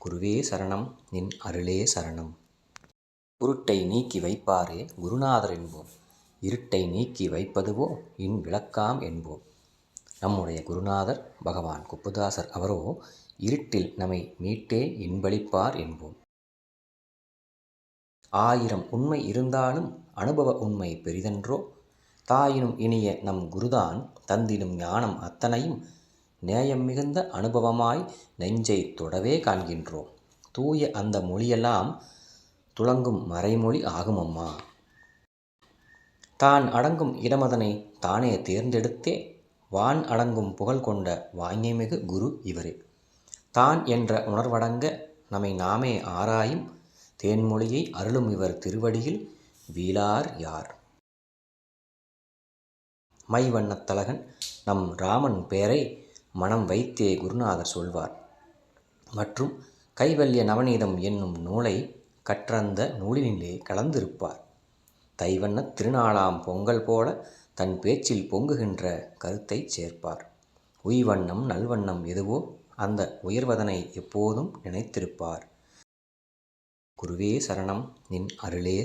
குருவே சரணம் நின் அருளே சரணம். குருட்டை நீக்கி வைப்பாரே குருநாதர் என்போம். இருட்டை நீக்கி வைப்பதுவோ இன் விளக்காம் என்போம். நம்முடைய குருநாதர் பகவான் குப்புதாசர் அவரோ இருட்டில் நம்மை மீட்டே இன்பளிப்பார் என்போம். ஆயிரம் உண்மை இருந்தாலும் அனுபவ உண்மை பெரிதென்றோ தாயினும் இனிய நம் குருதான் தந்திடும் ஞானம் அத்தனையும் நேயம் மிகுந்த அனுபவமாய் நெஞ்சை தொடவே காண்கின்றோம். தூய அந்த மொழியெல்லாம் துளங்கும் மறைமொழி ஆகுமம்மா. தான் அடங்கும் இடமதனை தானே தேர்ந்தெடுத்தே வான் அடங்கும் புகழ் கொண்ட வாங்கிமிகு குரு இவரே. தான் என்ற உணர்வடங்க நம்மை நாமே ஆராயும் தேன்மொழியை அருளும் இவர் திருவடியில் வீழார் யார்? மைவண்ணத்தலகன் நம் ராமன் பெயரை மனம் வைத்தே குருநாதர் சொல்வார். மற்றும் கைவல்ய நவநீதம் என்னும் நூலை கற்றந்த நூலினிலே கலந்திருப்பார். தைவண்ணத் திருநாளாம் பொங்கல் போல தன் பேச்சில் பொங்குகின்ற கருத்தை சேர்ப்பார். உய்வண்ணம் நல்வண்ணம் எதுவோ அந்த உயர்வதனை எப்போதும் நினைத்திருப்பார். குருவே சரணம் நின் அருளே